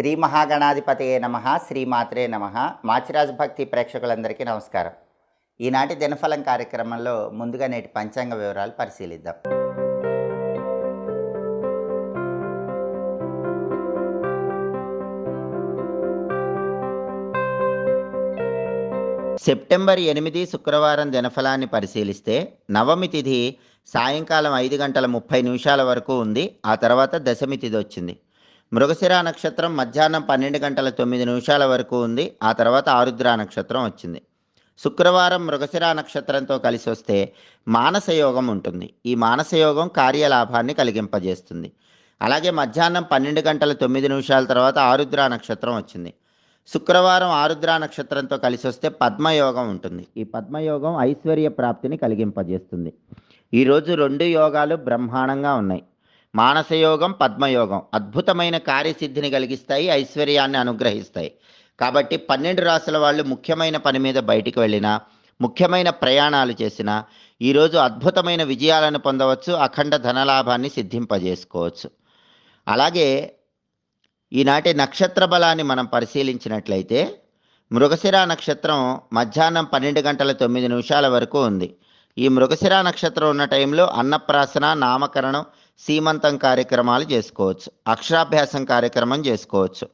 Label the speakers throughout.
Speaker 1: శ్రీ మహాగణాధిపతయే నమ శ్రీమాత్రే నమ. మాచిరాజు భక్తి ప్రేక్షకులందరికీ నమస్కారం. ఈనాటి దినఫలం కార్యక్రమంలో ముందుగా నేటి పంచాంగ వివరాలు పరిశీలిద్దాం. సెప్టెంబర్ ఎనిమిది శుక్రవారం దినఫలాన్ని పరిశీలిస్తే నవమి తిథి సాయంకాలం ఐదు గంటల ముప్పై నిమిషాల వరకు ఉంది. ఆ తర్వాత దశమి తిథి వచ్చింది. మృగశిర నక్షత్రం మధ్యాహ్నం పన్నెండు గంటల తొమ్మిది నిమిషాల వరకు ఉంది. ఆ తర్వాత ఆరుద్ర నక్షత్రం వచ్చింది. శుక్రవారం మృగశిర నక్షత్రంతో కలిసి వస్తే మానసయోగం ఉంటుంది. ఈ మానసయోగం కార్యలాభాన్ని కలిగింపజేస్తుంది. అలాగే మధ్యాహ్నం పన్నెండు గంటల తొమ్మిది నిమిషాల తర్వాత ఆరుద్ర నక్షత్రం వచ్చింది. శుక్రవారం ఆరుద్ర నక్షత్రంతో కలిసి వస్తే పద్మయోగం ఉంటుంది. ఈ పద్మయోగం ఐశ్వర్య ప్రాప్తిని కలిగింపజేస్తుంది. ఈరోజు రెండు యోగాలు బ్రహ్మాండంగా ఉన్నాయి. మానసయోగం పద్మయోగం అద్భుతమైన కార్యసిద్ధిని కలిగిస్తాయి ఐశ్వర్యాన్ని అనుగ్రహిస్తాయి. కాబట్టి పన్నెండు రాసుల వాళ్ళు ముఖ్యమైన పని మీద బయటికి వెళ్ళినా ముఖ్యమైన ప్రయాణాలు చేసినా ఈరోజు అద్భుతమైన విజయాలను పొందవచ్చు అఖండ ధనలాభాన్ని సిద్ధింపజేసుకోవచ్చు. అలాగే ఈనాటి నక్షత్ర బలాన్ని మనం పరిశీలించినట్లయితే మృగశిర నక్షత్రం మధ్యాహ్నం పన్నెండు గంటల తొమ్మిది నిమిషాల వరకు ఉంది. ఈ మృగశిర నక్షత్రం ఉన్న టైంలో అన్నప్రాసన నామకరణం సీమంతం కార్యక్రమాలు చేసుకోవచ్చు అక్షరాభ్యాసం కార్యక్రమం చేసుకోవచ్చు.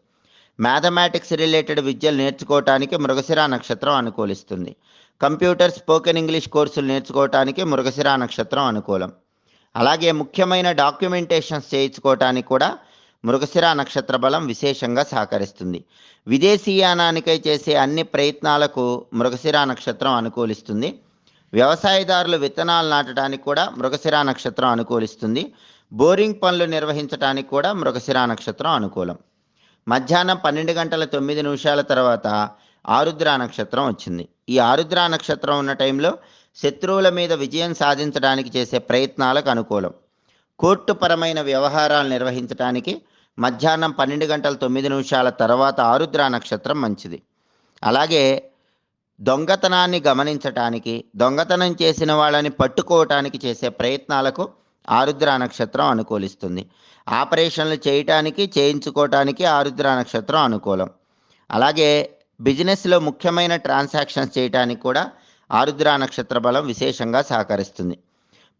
Speaker 1: మ్యాథమెటిక్స్ రిలేటెడ్ విద్యలు నేర్చుకోవటానికి మృగశిర నక్షత్రం అనుకూలిస్తుంది. కంప్యూటర్ స్పోకెన్ ఇంగ్లీష్ కోర్సులు నేర్చుకోవటానికి మృగశిర నక్షత్రం అనుకూలం. అలాగే ముఖ్యమైన డాక్యుమెంటేషన్స్ చేయించుకోవటానికి కూడా మృగశిర నక్షత్ర బలం విశేషంగా సహకరిస్తుంది. విదేశీయానానికై చేసే అన్ని ప్రయత్నాలకు మృగశిర నక్షత్రం అనుకూలిస్తుంది. వ్యవసాయదారులు విత్తనాలు నాటడానికి కూడా మృగశిర నక్షత్రం అనుకూలిస్తుంది. బోరింగ్ పనులు నిర్వహించడానికి కూడా మృగశిర నక్షత్రం అనుకూలం. మధ్యాహ్నం పన్నెండు గంటల తొమ్మిది నిమిషాల తర్వాత ఆరుద్ర నక్షత్రం వచ్చింది. ఈ ఆరుద్ర నక్షత్రం ఉన్న టైంలో శత్రువుల మీద విజయం సాధించడానికి చేసే ప్రయత్నాలకు అనుకూలం. కోర్టుపరమైన వ్యవహారాలు నిర్వహించడానికి మధ్యాహ్నం పన్నెండు గంటల తొమ్మిది నిమిషాల తర్వాత ఆరుద్ర నక్షత్రం మంచిది. అలాగే దొంగతనాన్ని గమనించటానికి దొంగతనం చేసిన వాళ్ళని పట్టుకోవటానికి చేసే ప్రయత్నాలకు ఆరుద్ర నక్షత్రం అనుకూలిస్తుంది. ఆపరేషన్లు చేయటానికి చేయించుకోవటానికి ఆరుద్ర నక్షత్రం అనుకూలం. అలాగే బిజినెస్లో ముఖ్యమైన ట్రాన్సాక్షన్స్ చేయటానికి కూడా ఆరుద్ర నక్షత్ర బలం విశేషంగా సహకరిస్తుంది.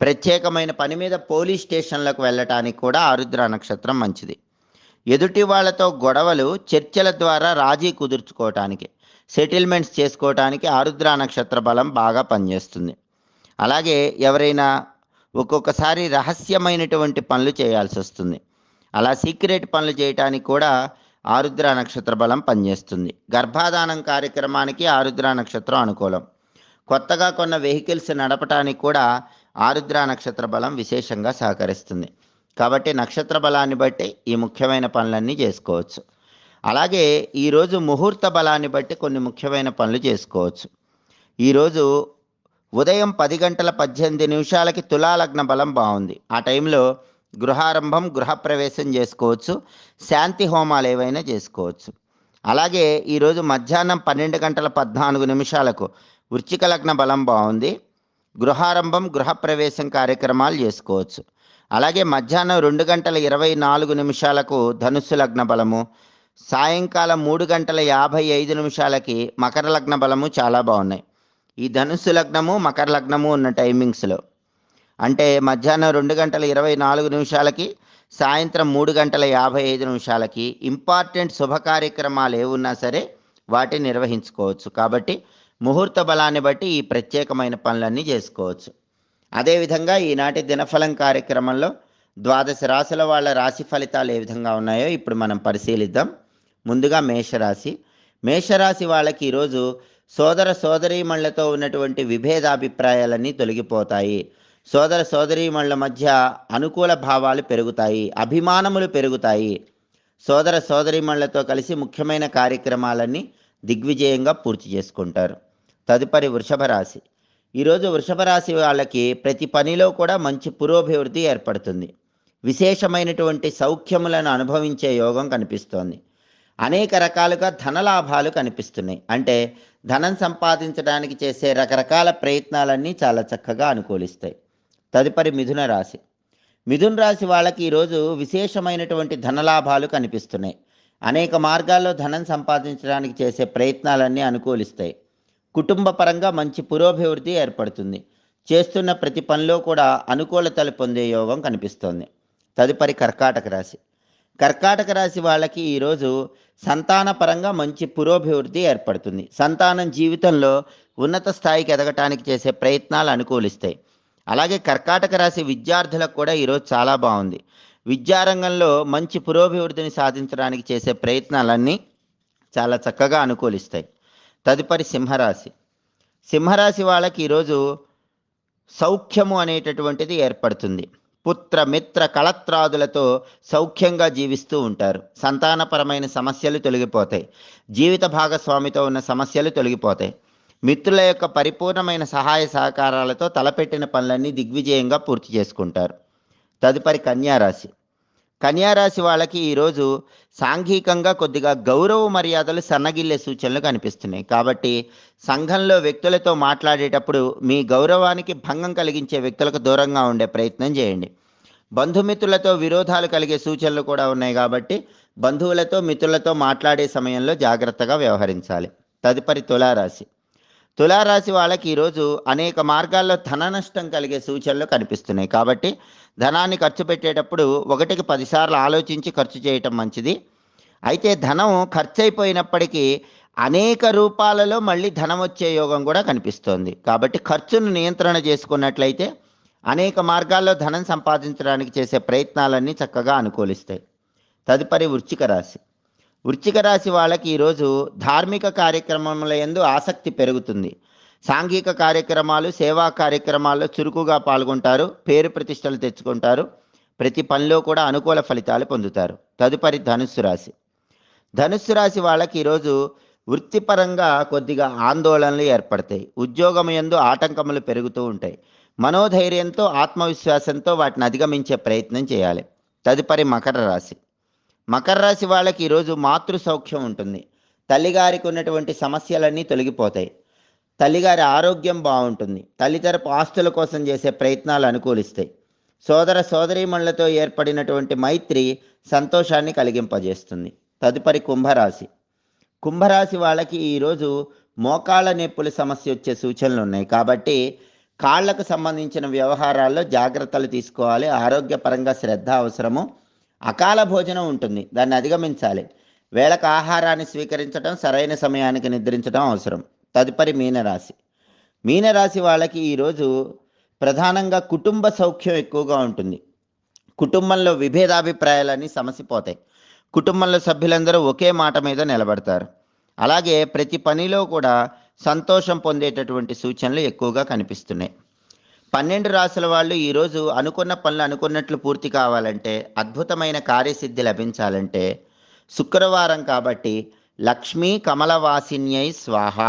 Speaker 1: ప్రత్యేకమైన పని మీద పోలీస్ స్టేషన్లకు వెళ్ళటానికి కూడా ఆరుద్ర నక్షత్రం మంచిది. ఎదుటి వాళ్ళతో గొడవలు చర్చల ద్వారా రాజీ కుదుర్చుకోవటానికి సెటిల్మెంట్స్ చేసుకోవటానికి ఆరుద్ర నక్షత్ర బలం బాగా పనిచేస్తుంది. అలాగే ఎవరైనా ఒక్కొక్కసారి రహస్యమైనటువంటి పనులు చేయాల్సి వస్తుంది. అలా సీక్రెట్ పనులు చేయటానికి కూడా ఆరుద్ర నక్షత్ర బలం పనిచేస్తుంది. గర్భాధానం కార్యక్రమానికి ఆరుద్ర నక్షత్రం అనుకూలం. కొత్తగా కొన్న వెహికల్స్ నడపటానికి కూడా ఆరుద్ర నక్షత్ర బలం విశేషంగా సహకరిస్తుంది. కాబట్టి నక్షత్ర బలాన్ని బట్టి ఈ ముఖ్యమైన పనులన్నీ చేసుకోవచ్చు. అలాగే ఈరోజు ముహూర్త బలాన్ని బట్టి కొన్ని ముఖ్యమైన పనులు చేసుకోవచ్చు. ఈరోజు ఉదయం పది గంటల పద్దెనిమిది నిమిషాలకి తులాలగ్న బలం బాగుంది. ఆ టైంలో గృహారంభం గృహప్రవేశం చేసుకోవచ్చు శాంతి హోమాలు ఏవైనా చేసుకోవచ్చు. అలాగే ఈరోజు మధ్యాహ్నం పన్నెండు గంటల పద్నాలుగు నిమిషాలకు వృచ్చిక లగ్న బలం బాగుంది. గృహారంభం గృహప్రవేశం కార్యక్రమాలు చేసుకోవచ్చు. అలాగే మధ్యాహ్నం రెండు గంటల ఇరవై నాలుగు నిమిషాలకు ధనుస్సు లగ్న బలము సాయంకాలం మూడు గంటల యాభై ఐదు నిమిషాలకి మకర లగ్న బలము చాలా బాగున్నాయి. ఈ ధనుస్సు లగ్నము మకర లగ్నము ఉన్న టైమింగ్స్లో. అంటే మధ్యాహ్నం రెండు గంటల ఇరవై నాలుగు నిమిషాలకి సాయంత్రం మూడు గంటల యాభై ఐదు నిమిషాలకి ఇంపార్టెంట్ శుభ కార్యక్రమాలు ఏమున్నా సరే వాటిని నిర్వహించుకోవచ్చు. కాబట్టి ముహూర్త బలాన్ని బట్టి ఈ ప్రత్యేకమైన పనులన్నీ చేసుకోవచ్చు. అదేవిధంగా ఈనాటి దినఫలం కార్యక్రమంలో ద్వాదశ రాశుల వాళ్ళ రాశి ఫలితాలు ఏ విధంగా ఉన్నాయో ఇప్పుడు మనం పరిశీలిద్దాం. ముందుగా మేషరాశి. మేషరాశి వాళ్ళకి ఈరోజు సోదర సోదరీమణులతో ఉన్నటువంటి విభేదాభిప్రాయాలన్నీ తొలగిపోతాయి. సోదర సోదరీమణుల మధ్య అనుకూల భావాలు పెరుగుతాయి అభిమానములు పెరుగుతాయి. సోదర సోదరీమణులతో కలిసి ముఖ్యమైన కార్యక్రమాలన్నీ దిగ్విజయంగా పూర్తి చేసుకుంటారు. తదుపరి వృషభ రాశి. ఈరోజు వృషభ రాశి వాళ్ళకి ప్రతి పనిలో కూడా మంచి పురోభివృద్ధి ఏర్పడుతుంది. విశేషమైనటువంటి సౌఖ్యములను అనుభవించే యోగం కనిపిస్తోంది. అనేక రకాలుగా ధనలాభాలు కనిపిస్తున్నాయి. అంటే ధనం సంపాదించడానికి చేసే రకరకాల ప్రయత్నాలన్నీ చాలా చక్కగా అనుకూలిస్తాయి. తదుపరి మిథున రాశి. మిథున రాశి వాళ్ళకి ఈరోజు విశేషమైనటువంటి ధనలాభాలు కనిపిస్తున్నాయి. అనేక మార్గాల్లో ధనం సంపాదించడానికి చేసే ప్రయత్నాలన్నీ అనుకూలిస్తాయి. కుటుంబ పరంగా మంచి పురోభివృద్ధి ఏర్పడుతుంది. చేస్తున్న ప్రతి పనిలో కూడా అనుకూలతలు పొందే యోగం కనిపిస్తోంది. తదుపరి కర్కాటక రాశి. కర్కాటక రాశి వాళ్ళకి ఈరోజు సంతాన పరంగా మంచి పురోభివృద్ధి ఏర్పడుతుంది. సంతానం జీవితంలో ఉన్నత స్థాయికి ఎదగటానికి చేసే ప్రయత్నాలు అనుకూలిస్తాయి. అలాగే కర్కాటక రాశి విద్యార్థులకు కూడా ఈరోజు చాలా బాగుంది. విద్యారంగంలో మంచి పురోభివృద్ధిని సాధించడానికి చేసే ప్రయత్నాలన్నీ చాలా చక్కగా అనుకూలిస్తాయి. తదుపరి సింహరాశి. సింహరాశి వాళ్ళకి ఈరోజు సౌఖ్యము అనేటటువంటిది ఏర్పడుతుంది. పుత్ర మిత్ర కళత్రాదులతో సౌఖ్యంగా జీవిస్తూ ఉంటారు. సంతానపరమైన సమస్యలు తొలగిపోతాయి. జీవిత భాగస్వామితో ఉన్న సమస్యలు తొలగిపోతాయి. మిత్రుల యొక్క పరిపూర్ణమైన సహాయ సహకారాలతో తలపెట్టిన పనులన్నీ దిగ్విజయంగా పూర్తి చేసుకుంటారు. తదుపరి కన్యారాశి. కన్యారాశి వాళ్ళకి ఈరోజు సాంఘికంగా కొద్దిగా గౌరవ మర్యాదలు సన్నగిల్లే సూచనలు కనిపిస్తున్నాయి. కాబట్టి సంఘంలో వ్యక్తులతో మాట్లాడేటప్పుడు మీ గౌరవానికి భంగం కలిగించే వ్యక్తులకు దూరంగా ఉండే ప్రయత్నం చేయండి. బంధుమిత్రులతో విరోధాలు కలిగే సూచనలు కూడా ఉన్నాయి కాబట్టి బంధువులతో మిత్రులతో మాట్లాడే సమయంలో జాగ్రత్తగా వ్యవహరించాలి. తదుపరి తులారాశి. తులారాశి వాళ్ళకి ఈరోజు అనేక మార్గాల్లో ధన నష్టం కలిగే సూచనలు కనిపిస్తున్నాయి. కాబట్టి ధనాన్ని ఖర్చు పెట్టేటప్పుడు ఒకటికి పదిసార్లు ఆలోచించి ఖర్చు చేయటం మంచిది. అయితే ధనం ఖర్చు అయిపోయినప్పటికీ అనేక రూపాలలో మళ్ళీ ధనం వచ్చే యోగం కూడా కనిపిస్తోంది. కాబట్టి ఖర్చును నియంత్రణ చేసుకున్నట్లయితే అనేక మార్గాల్లో ధనం సంపాదించడానికి చేసే ప్రయత్నాలన్నీ చక్కగా అనుకూలిస్తాయి. తదుపరి వృచ్చిక రాశి. వృచ్చిక రాశి వాళ్ళకి ఈరోజు ధార్మిక కార్యక్రమముల యందు ఆసక్తి పెరుగుతుంది. సాంఘిక కార్యక్రమాలు సేవా కార్యక్రమాల్లో చురుకుగా పాల్గొంటారు పేరు ప్రతిష్టలు తెచ్చుకుంటారు ప్రతి పనిలో కూడా అనుకూల ఫలితాలు పొందుతారు. తదుపరి ధనుస్సు రాశి. ధనుస్సు రాశి వాళ్ళకి ఈరోజు వృత్తిపరంగా కొద్దిగా ఆందోళనలు ఏర్పడతాయి. ఉద్యోగం యందు ఆటంకములు పెరుగుతూ ఉంటాయి. మనోధైర్యంతో ఆత్మవిశ్వాసంతో వాటిని అధిగమించే ప్రయత్నం చేయాలి. తదుపరి మకర రాశి. మకర రాశి వాళ్ళకి ఈరోజు మాతృ సౌఖ్యం ఉంటుంది. తల్లిగారికి ఉన్నటువంటి సమస్యలన్నీ తొలగిపోతాయి. తల్లిగారి ఆరోగ్యం బాగుంటుంది. తల్లితరపు ఆస్తుల కోసం చేసే ప్రయత్నాలు అనుకూలిస్తాయి. సోదర సోదరీమణులతో ఏర్పడినటువంటి మైత్రి సంతోషాన్ని కలిగింపజేస్తుంది. తదుపరి కుంభరాశి. కుంభరాశి వాళ్ళకి ఈరోజు మోకాళ్ళ నొప్పుల సమస్య వచ్చే సూచనలు ఉన్నాయి. కాబట్టి కాళ్ళకు సంబంధించిన వ్యవహారాల్లో జాగ్రత్తలు తీసుకోవాలి. ఆరోగ్యపరంగా శ్రద్ధ అవసరము. అకాల భోజనం ఉంటుంది. దాన్ని అధిగమించాలి. వేళకు ఆహారాన్ని స్వీకరించడం సరైన సమయానికి నిద్రించడం అవసరం. తదుపరి మీనరాశి. మీనరాశి వాళ్ళకి ఈరోజు ప్రధానంగా కుటుంబ సౌఖ్యం ఎక్కువగా ఉంటుంది. కుటుంబంలో విభేదాభిప్రాయాలన్నీ సమసిపోతాయి. కుటుంబంలో సభ్యులందరూ ఒకే మాట మీద నిలబడతారు. అలాగే ప్రతి పనిలో కూడా సంతోషం పొందేటటువంటి సూచనలు ఎక్కువగా కనిపిస్తున్నాయి. పన్నెండు రాసుల వాళ్ళు ఈరోజు అనుకున్న పనులు అనుకున్నట్లు పూర్తి కావాలంటే అద్భుతమైన కార్యసిద్ధి లభించాలంటే శుక్రవారం కాబట్టి లక్ష్మీ కమలవాసిన్యై స్వాహ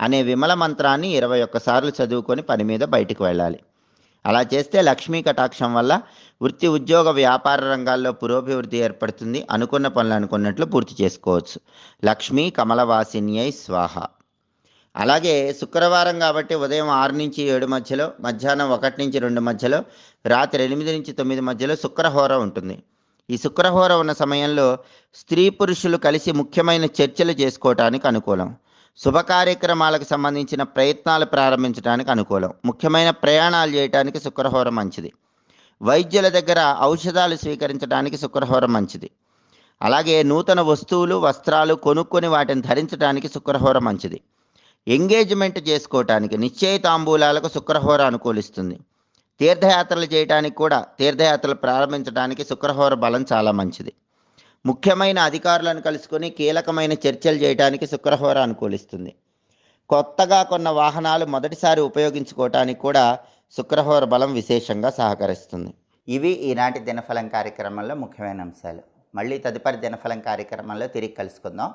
Speaker 1: అనే విమల మంత్రాన్ని ఇరవై ఒక్కసార్లు చదువుకొని పని మీద బయటికి వెళ్ళాలి. అలా చేస్తే లక్ష్మీ కటాక్షం వల్ల వృత్తి ఉద్యోగ వ్యాపార రంగాల్లో పురోభివృద్ధి ఏర్పడుతుంది. అనుకున్న పనులు అనుకున్నట్లు పూర్తి చేసుకోవచ్చు. లక్ష్మీ కమలవాసిన్యై స్వాహ అలాగే శుక్రవారం కాబట్టి ఉదయం ఆరు నుంచి ఏడు మధ్యలో మధ్యాహ్నం ఒకటి నుంచి రెండు మధ్యలో రాత్రి ఎనిమిది నుంచి తొమ్మిది మధ్యలో శుక్రహోర ఉంటుంది. ఈ శుక్రహోర ఉన్న సమయంలో స్త్రీ పురుషులు కలిసి ముఖ్యమైన చర్చలు చేసుకోవటానికి అనుకూలం. శుభ కార్యక్రమాలకు సంబంధించిన ప్రయత్నాలు ప్రారంభించడానికి అనుకూలం. ముఖ్యమైన ప్రయాణాలు చేయడానికి శుక్రహోర మంచిది. వైద్యుల దగ్గర ఔషధాలు స్వీకరించడానికి శుక్రహోర మంచిది. అలాగే నూతన వస్తువులు వస్త్రాలు కొనుక్కొని వాటిని ధరించడానికి శుక్రహోర మంచిది. ఎంగేజ్మెంట్ చేసుకోవటానికి నిశ్చయ తాంబూలాలకు శుక్రహోర అనుకూలిస్తుంది. తీర్థయాత్రలు చేయడానికి కూడా తీర్థయాత్రలు ప్రారంభించడానికి శుక్రహోర బలం చాలా మంచిది. ముఖ్యమైన అధికారులను కలుసుకొని కీలకమైన చర్చలు చేయడానికి శుక్రహోర అనుకూలిస్తుంది. కొత్తగా కొన్న వాహనాలు మొదటిసారి ఉపయోగించుకోవటానికి కూడా శుక్రహోర బలం విశేషంగా సహకరిస్తుంది. ఇవి ఈనాటి దినఫలం కార్యక్రమంలో ముఖ్యమైన అంశాలు. మళ్ళీ తదుపరి దినఫలం కార్యక్రమంలో తిరిగి కలుసుకుందాం.